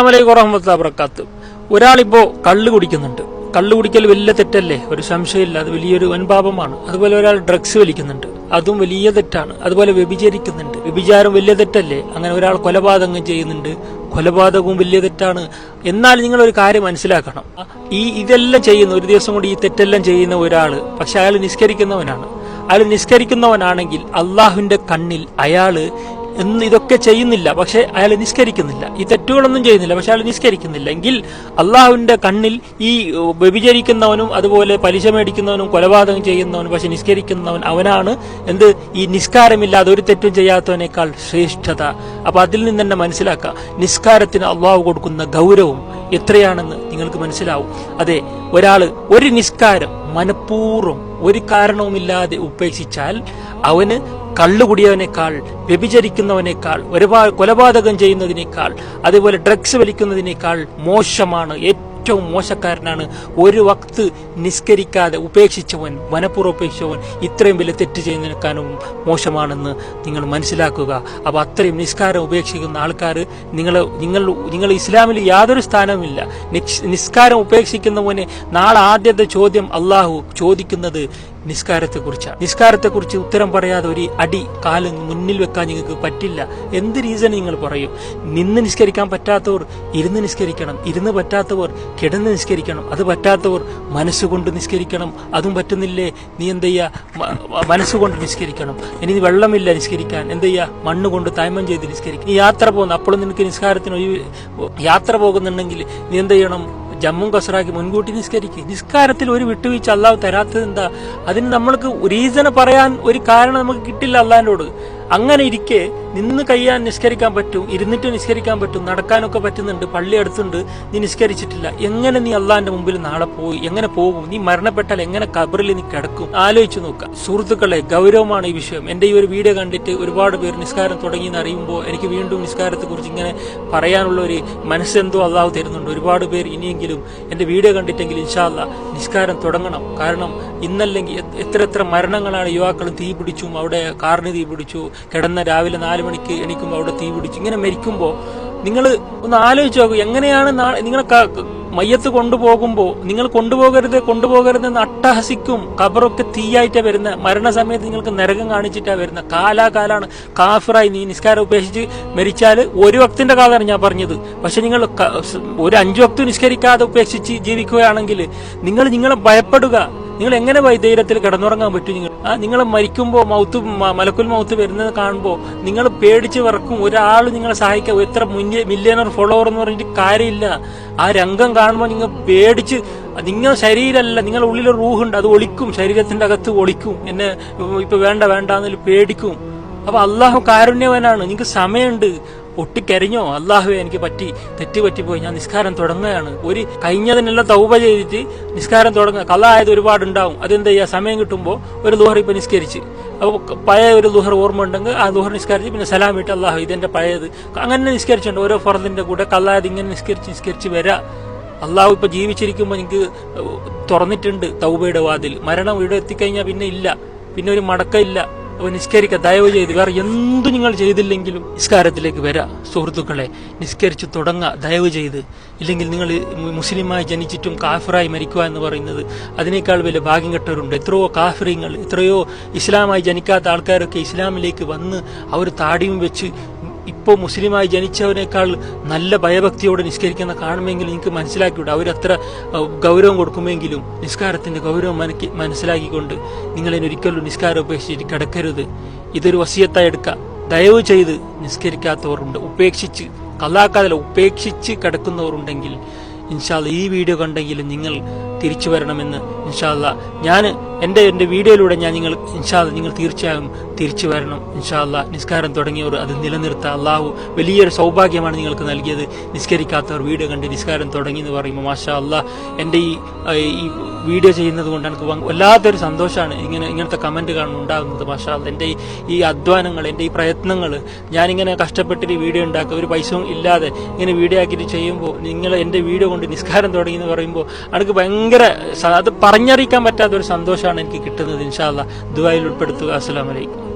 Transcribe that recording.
അസ്സലാമലൈക്കും വറഹ്മത്തുള്ളാഹി വബറകാത്ത് ഒരാളിപ്പോ കള്ള് കുടിക്കുന്നുണ്ട്. കള്ള് കുടിക്കൽ വലിയ തെറ്റല്ലേ? ഒരു സംശയമില്ല. അത് വലിയൊരു വൻപാപമാണ്. അതുപോലെ ഒരാൾ ഡ്രഗ്സ് വലിക്കുന്നുണ്ട്. അതും വലിയ തെറ്റാണ്. അതുപോലെ വ്യഭിചരിക്കുന്നുണ്ട്. വ്യഭിചാരം വലിയ തെറ്റല്ലേ? അങ്ങനെ ഒരാൾ കൊലപാതകം ചെയ്യുന്നുണ്ട്. കൊലപാതകവും വലിയ തെറ്റാണ്. എന്നാൽ നിങ്ങൾ ഒരു കാര്യം മനസ്സിലാക്കണം. ഈ ഇതെല്ലാം ചെയ്യുന്ന ഒരു ദിവസം കൊണ്ട് ഈ തെറ്റെല്ലാം ചെയ്യുന്ന ഒരാൾ പക്ഷെ അയാൾ നിസ്കരിക്കുന്നവനാണ്. അയാൾ നിസ്കരിക്കുന്നവനാണെങ്കിൽ അള്ളാഹുവിന്റെ കണ്ണിൽ അയാൾ എന്ന് ഇതൊക്കെ ചെയ്യുന്നില്ല. പക്ഷെ അയാൾ നിസ്കരിക്കുന്നില്ല. ഈ തെറ്റുകളൊന്നും ചെയ്യുന്നില്ല. പക്ഷെ അയാൾ നിസ്കരിക്കുന്നില്ല. എങ്കിൽ അള്ളാഹുവിന്റെ കണ്ണിൽ ഈ വ്യഭിചരിക്കുന്നവനും അതുപോലെ പലിശ മേടിക്കുന്നവനും കൊലപാതകം ചെയ്യുന്നവനും പക്ഷെ നിസ്കരിക്കുന്നവൻ അവനാണ്. എന്ത്? ഈ നിസ്കാരമില്ലാതെ ഒരു തെറ്റും ചെയ്യാത്തവനേക്കാൾ ശ്രേഷ്ഠത. അപ്പൊ അതിൽ നിന്ന് തന്നെ മനസ്സിലാക്കാം. നിസ്കാരത്തിന് അള്ളാഹു കൊടുക്കുന്ന ഗൗരവം എത്രയാണെന്ന് നിങ്ങൾക്ക് മനസ്സിലാവും. അതെ ഒരാൾ ഒരു നിസ്കാരം മനഃപൂർവം ഒരു കാരണവുമില്ലാതെ ഉപേക്ഷിച്ചാൽ അവന് കള്ളുകുടിയവനേക്കാൾ വ്യഭിചരിക്കുന്നവനേക്കാൾ ഒരുപാട് കൊലപാതകം ചെയ്യുന്നതിനേക്കാൾ അതേപോലെ ഡ്രഗ്സ് വലിക്കുന്നതിനേക്കാൾ മോശമാണ് ഏറ്റവും മോശക്കാരനാണ്. ഒരു വക്ത് നിസ്കരിക്കാതെ ഉപേക്ഷിച്ചവൻ മനഃപൂർവം ഉപേക്ഷിച്ചവൻ ഇത്രയും വലിയ തെറ്റ് ചെയ്യുന്നതിനേക്കാളും മോശമാണെന്ന് നിങ്ങൾ മനസ്സിലാക്കുക. അപ്പോൾ അത്രയും നിസ്കാരം ഉപേക്ഷിക്കുന്ന ആൾക്കാർ നിങ്ങൾ നിങ്ങൾ നിങ്ങൾ ഇസ്ലാമിൽ യാതൊരു സ്ഥാനവുമില്ല. നിസ്- നിസ്കാരം ഉപേക്ഷിക്കുന്നവനെ നാളെ ആദ്യത്തെ ചോദ്യം അള്ളാഹു ചോദിക്കുന്നത് നിസ്കാരത്തെക്കുറിച്ചാണ് നിസ്കാരത്തെക്കുറിച്ച് ഉത്തരം പറയാതെ ഒരു അടി കാൽ മുന്നിൽ വെക്കാൻ നിങ്ങൾക്ക് പറ്റില്ല. എന്ത് റീസൺ നിങ്ങൾ പറയും? നിന്ന് നിസ്കരിക്കാൻ പറ്റാത്തവർ ഇരുന്ന് നിസ്കരിക്കണം. ഇരുന്ന് പറ്റാത്തവർ കിടന്ന് നിസ്കരിക്കണം. അത് പറ്റാത്തവർ മനസ്സുകൊണ്ട് നിസ്കരിക്കണം. അതും പറ്റുന്നില്ലേ? നീ എന്ത് ചെയ്യുക മനസ്സുകൊണ്ട് നിസ്കരിക്കണം. ഇനി വെള്ളമില്ല നിസ്കരിക്കാൻ. എന്ത് ചെയ്യുക മണ്ണ് കൊണ്ട് തായ്മം ചെയ്ത് നിസ്കരിക്കും. നീ യാത്ര പോകുന്ന അപ്പോഴും നിനക്ക് നിസ്കാരത്തിന് ഒരു യാത്ര പോകുന്നുണ്ടെങ്കിൽ നീ എന്ത് ചെയ്യണം? ജമ്മും കസറാക്കി മുൻകൂട്ടി നിസ്കരിക്കുക. നിസ്കാരത്തിൽ ഒരു വിട്ടുവീഴ്ച അള്ളാഹു തരാത്തത് എന്താ? അതിന് നമ്മൾക്ക് റീസൺ പറയാൻ ഒരു കാരണം നമുക്ക് കിട്ടില്ല അള്ളാഹിനോട് അങ്ങനെ ഇരിക്കെ നിന്ന് കഴിയാൻ നിഷ്കരിക്കാൻ പറ്റും ഇരുന്നിട്ട് നിഷ്കരിക്കാൻ പറ്റും നടക്കാനൊക്കെ പറ്റുന്നുണ്ട് പള്ളി അടുത്തുണ്ട് നീ നിഷ്കരിച്ചിട്ടില്ല എങ്ങനെ നീ അള്ളാന്റെ മുമ്പിൽ നാളെ പോയി? എങ്ങനെ പോകും? നീ മരണപ്പെട്ടാൽ എങ്ങനെ കബറിൽ നീ കിടക്കും? ആലോചിച്ചു നോക്കുക. സുഹൃത്തുക്കളെ ഗൗരവമാണ് ഈ വിഷയം. എന്റെ ഈ ഒരു വീഡിയോ കണ്ടിട്ട് ഒരുപാട് പേർ നിസ്കാരം തുടങ്ങി എന്ന് അറിയുമ്പോൾ എനിക്ക് വീണ്ടും നിസ്കാരത്തെ കുറിച്ച് ഇങ്ങനെ പറയാനുള്ള ഒരു മനസ്സെന്തോ അള്ളാഹു തരുന്നുണ്ട്. ഒരുപാട് പേർ ഇനിയെങ്കിലും എന്റെ വീഡിയോ കണ്ടിട്ടെങ്കിൽ ഇൻഷാല്ല നിസ്കാരം തുടങ്ങണം. കാരണം ഇന്നല്ലെങ്കിൽ എത്ര എത്ര മരണങ്ങളാണ് യുവാക്കളും തീ പിടിച്ചും അവിടെ കാറിന് തീ പിടിച്ചു കിടന്ന രാവിലെ നാല് മണിക്ക് എണീക്കുമ്പോൾ അവിടെ തീ പിടിച്ച് ഇങ്ങനെ മരിക്കുമ്പോൾ നിങ്ങൾ ഒന്ന് ആലോചിച്ച് നോക്കൂ എങ്ങനെയാണ് നിങ്ങളെ മയ്യത്ത് കൊണ്ടുപോകുമ്പോൾ നിങ്ങൾ കൊണ്ടുപോകരുത് കൊണ്ടുപോകരുത് എന്ന് അട്ടഹസിക്കും കബറൊക്കെ തീയായിട്ടാ വരുന്ന മരണസമയത്ത് നിങ്ങൾക്ക് നരകം കാണിച്ചിട്ടാ വരുന്ന കാലാകാലാണ് കാഫിറായി നീ നിസ്കാരം ഉപേക്ഷിച്ച് മരിച്ചാൽ ഒരു വക്തിന്റെ കാലാണ് ഞാൻ പറഞ്ഞത്. പക്ഷെ നിങ്ങൾ ഒരു അഞ്ചു വക്ത് നിസ്കരിക്കാതെ ഉപേക്ഷിച്ച് ജീവിക്കുകയാണെങ്കിൽ നിങ്ങൾ നിങ്ങളെ ഭയപ്പെടുക. നിങ്ങൾ എങ്ങനെ വൈദ്യരത്തിൽ കിടന്നുറങ്ങാൻ പറ്റും നിങ്ങൾ? നിങ്ങൾ മരിക്കുമ്പോൾ മൗത്ത് മലക്കുൽ മൗത്ത് വരുന്നത് കാണുമ്പോൾ നിങ്ങൾ പേടിച്ച് വിറക്കും ഒരാൾ നിങ്ങളെ സഹായിക്കാം എത്ര മില്യണർ ഫോളോവർ എന്ന് പറഞ്ഞിട്ട് കാര്യമില്ല. ആ രംഗം കാണുമ്പോൾ നിങ്ങൾ പേടിച്ച് നിങ്ങൾ ശരീരമല്ല നിങ്ങളുടെ ഉള്ളിൽ റൂഹുണ്ട് അത് ഒളിക്കും ശരീരത്തിന്റെ അകത്ത് ഒളിക്കും എന്നെ ഇപ്പൊ വേണ്ട വേണ്ട എന്നതിൽ പേടിക്കും. അപ്പൊ അള്ളാഹു കാരുണ്യവനാണ് നിങ്ങൾക്ക് സമയമുണ്ട്. ഒട്ടിക്കരിഞ്ഞോ? അള്ളാഹുവെ എനിക്ക് പറ്റി. തെറ്റ് ഞാൻ നിസ്കാരം തുടങ്ങുകയാണ്. ഒരു കഴിഞ്ഞതിനെല്ലാം തൗപ ചെയ്തിട്ട് നിസ്കാരം തുടങ്ങുക. കള്ളായത് ഒരുപാട് ഉണ്ടാവും അതെന്താ ചെയ്യുക സമയം കിട്ടുമ്പോൾ ഒരു ലുഹർ ഇപ്പം നിസ്കരിച്ച്. അപ്പോൾ പഴയ ഒരു ലുഹർ ഓർമ്മ ഉണ്ടെങ്കിൽ ആ ലുഹർ നിസ്കരിച്ച് പിന്നെ സലാം ഇട്ട് അള്ളാഹു ഇതെന്റെ പഴയത്. അങ്ങനെ നിസ്കരിച്ചിട്ടുണ്ട്. ഓരോ ഫറദിന്റെ കൂടെ കള്ളായത് ഇങ്ങനെ നിസ്കരിച്ച് നിസ്കരിച്ച് വരാം. അള്ളാഹു ഇപ്പം ജീവിച്ചിരിക്കുമ്പോൾ എനിക്ക് തുറന്നിട്ടുണ്ട് തൗബയുടെ വാതിൽ. മരണം ഇവിടെ എത്തിക്കഴിഞ്ഞാൽ പിന്നെ ഇല്ല. പിന്നെ ഒരു മടക്കമില്ല അപ്പൊ നിസ്കരിക്ക ദയവ് ചെയ്ത് വേറെ എന്തു നിങ്ങൾ ചെയ്തില്ലെങ്കിലും നിസ്കാരത്തിലേക്ക് വരാ. സുഹൃത്തുക്കളെ നിസ്കരിച്ച് തുടങ്ങുക ദയവ് ചെയ്ത്. ഇല്ലെങ്കിൽ നിങ്ങൾ മുസ്ലിമായി ജനിച്ചിട്ടും കാഫിറായി മരിക്കുക എന്ന് പറയുന്നത് അതിനേക്കാൾ വലിയ ഭാഗ്യം കെട്ടവരുണ്ട്. എത്രയോ കാഫിറിങ്ങൾ എത്രയോ ഇസ്ലാമായി ജനിക്കാത്ത ആൾക്കാരൊക്കെ ഇസ്ലാമിലേക്ക് വന്ന് അവർ താടിയും വെച്ച് ഇപ്പോൾ മുസ്ലിമായി ജനിച്ചവനേക്കാൾ നല്ല ഭയഭക്തിയോടെ നിസ്കരിക്കുന്ന കാണുമെങ്കിൽ എനിക്ക് മനസ്സിലാക്കിയിട്ട് അവരത്ര ഗൗരവം കൊടുക്കുമെങ്കിലും നിസ്കാരത്തിന്റെ ഗൗരവം മനക്ക് മനസ്സിലാക്കിക്കൊണ്ട് നിങ്ങളതിനൊരിക്കലും നിസ്കാരം ഉപേക്ഷിച്ചിട്ട് കിടക്കരുത്. ഇതൊരു വസിയത്തായി എടുക്കുക ദയവ് ചെയ്ത് നിസ്കരിക്കാത്തവരുണ്ട്. ഉപേക്ഷിച്ച് കള്ളാക്കാതല്ല ഉപേക്ഷിച്ച് കിടക്കുന്നവരുണ്ടെങ്കിൽ ഇൻഷാല്ല ഈ വീഡിയോ കണ്ടെങ്കിൽ നിങ്ങൾ തിരിച്ചു വരണമെന്ന് ഇൻഷാല്ല ഞാൻ എന്റെ എന്റെ വീഡിയോയിലൂടെ ഞാൻ നിങ്ങൾ ഇൻഷാല്ല നിങ്ങൾ തീർച്ചയായും തിരിച്ചു വരണം. ഇൻഷാല്ല നിസ്കാരം തുടങ്ങിയവർ അത് നിലനിർത്തുക അള്ളാഹു വലിയൊരു സൗഭാഗ്യമാണ് നിങ്ങൾക്ക് നൽകിയത്. നിസ്കരിക്കാത്തവർ വീഡിയോ കണ്ട് നിസ്കാരം തുടങ്ങി എന്ന് പറയുമ്പോൾ മാഷാ അല്ലാ എന്റെ ഈ ഈ വീഡിയോ ചെയ്യുന്നത് കൊണ്ട് എനിക്ക് വല്ലാത്തൊരു സന്തോഷമാണ് ഇങ്ങനെ ഇങ്ങനത്തെ കമന്റ് കാണുമ്പോൾ ഉണ്ടാകുന്നത് മാഷാ അല്ലാ എന്റെ ഈ അധ്വാനങ്ങൾ എന്റെ ഈ പ്രയത്നങ്ങൾ ഞാനിങ്ങനെ കഷ്ടപ്പെട്ടിട്ട് വീഡിയോ ഉണ്ടാക്കുക ഒരു പൈസ ഇല്ലാതെ ഇങ്ങനെ വീഡിയോ ആക്കിയിട്ട് ചെയ്യുമ്പോൾ നിങ്ങൾ എന്റെ വീഡിയോ കൊണ്ട് നിസ്കാരം തുടങ്ങി എന്ന് പറയുമ്പോൾ എനിക്ക് ഭയങ്കര സ- അത് പറഞ്ഞറിയിക്കാൻ പറ്റാത്ത ഒരു സന്തോഷമാണ് എനിക്ക് കിട്ടുന്നത്. ഇൻഷാല്ല ദുബായിൽ ഉൾപ്പെടുത്തുക. അസ്സലാമലൈക്കും